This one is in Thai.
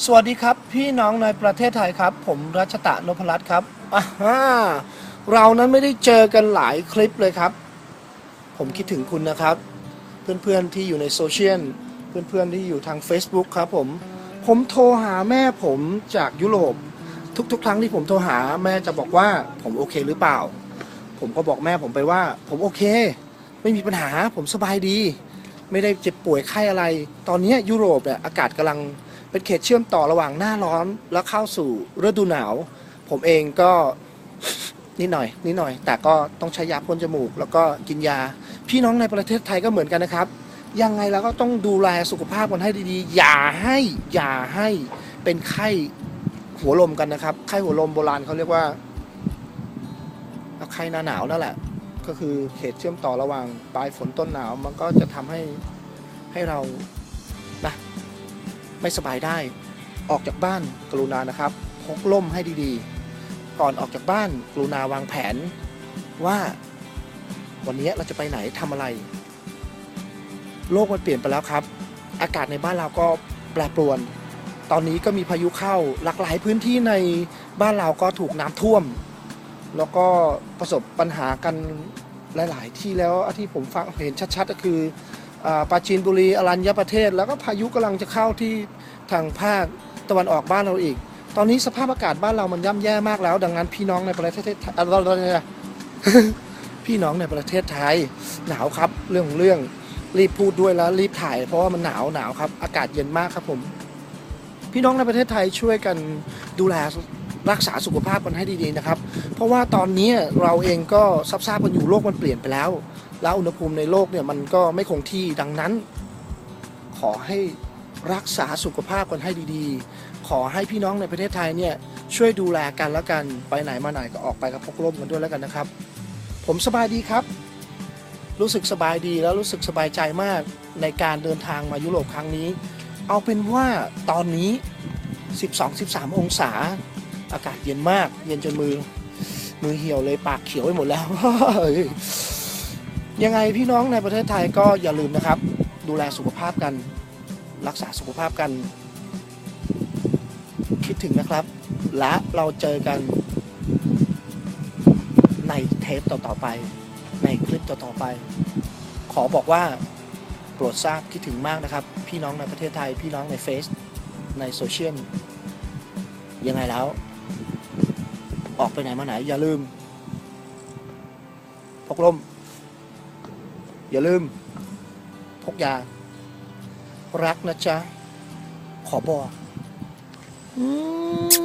สวัสดีครับ พี่น้องในประเทศไทยครับ ผมรัชตะนพรัตน์ครับอ่าฮะเรานั้นไม่ได้เจอกันหลายคลิปเลยครับ ผมคิดถึงคุณนะครับ เพื่อนๆที่อยู่ในโซเชียลเพื่อนๆที่อยู่ทาง Facebook ครับผม ผมโทรหาแม่ผมจากยุโรปทุกๆ ครั้งที่ผมโทรหาแม่จะบอกว่าผมโอเคหรือเปล่า ผมก็บอกแม่ผมไปว่า ผมโอเค ไม่มีปัญหาผมสบายดี ไม่ได้เจ็บป่วยไข้อะไร ตอนนี้ยุโรปเนี่ยอากาศกำลัง เป็นเขตเชื่อมต่อระหว่างหน้าร้อนแล้วเข้าสู่ฤดูหนาว ผมเองก็นิดหน่อยนิดหน่อย แต่ก็ต้องใช้ยาพ่นจมูก แล้วก็กินยา พี่น้องในประเทศไทยก็เหมือนกันนะครับ ยังไงเราก็ต้องดูแลสุขภาพกันให้ดีๆ อย่าให้อย่าให้เป็นไข้หัวลมกันนะครับ ไข้หัวลมโบราณเขาเรียกว่าไข้หน้าหนาวนั่นแหละ ก็คือเขตเชื่อมต่อระหว่างปลายฝนต้นหนาว มันก็จะทำให้ให้เรานะ ไม่สบายได้ ออกจากบ้านกรุณานะครับพกล่มให้ดีๆ ก่อนออกจากบ้านกรุณาวางแผนว่าวันนี้เราจะไปไหนทำอะไร โลกมันเปลี่ยนไปแล้วครับ อากาศในบ้านเราก็แปรปรวน ตอนนี้ก็มีพายุเข้าหลากหลายพื้นที่ในบ้านเราก็ถูกน้ำท่วม แล้วก็ประสบปัญหากันหลาย ๆ ที่แล้วที่ผมฟังเห็นชัด ๆ ก็คือ ปราจีนบุรีอรัญญประเทศ แล้วก็พายุกำลังจะเข้าที่ทางภาคตะวันออกบ้านเราอีก ตอนนี้สภาพอากาศบ้านเรามันย่ำแย่มากแล้ว ดังนั้นพี่น้องในประเทศอ่าเราเนี่ยพี่น้องในประเทศไทยหนาวครับ เรื่องของเรื่องรีบพูดด้วยแล้วรีบถ่าย เพราะว่ามันหนาวหนาวครับ อากาศเย็นมากครับผม พี่น้องในประเทศไทยช่วยกันดูแลรักษาสุขภาพกันให้ดีๆนะครับ เพราะว่าตอนนี้เราเองก็ทราบๆกันอยู่โลกมันเปลี่ยนไปแล้ว แล้วอุณหภูมิในโลกเนี่ยมันก็ไม่คงที่ดังนั้น ขอให้รักษาสุขภาพกันให้ดีๆ ขอให้พี่น้องในประเทศไทยเนี่ยช่วยดูแลกันแล้วกันไปไหนมาไหนก็ออกไปกับพกร่มกันด้วยแล้วกันนะครับ ผมสบายดีครับ รู้สึกสบายดีแล้วรู้สึกสบายใจมากในการเดินทางมายุโรปครั้งนี้ เอาเป็นว่าตอนนี้ 12-13 องศา อากาศเย็นมาก เย็นจนมือ มือเหี่ยวเลยปากเขียวไปหมดแล้ว ยังไงพี่น้องในประเทศไทยก็อย่าลืมนะครับ ดูแลสุขภาพกัน รักษาสุขภาพกัน คิดถึงนะครับ และเราเจอกันในเทปต่อๆไป ในคลิปต่อๆไป ขอบอกว่าโปรดทราบคิดถึงมากนะครับ พี่น้องในประเทศไทย พี่น้องในเฟซในโซเชียลยังไงแล้ว ออกไปไหนมาไหนอย่าลืมพกร่ม อย่าลืมพกยา รักนะจ๊ะ ขอบอกอ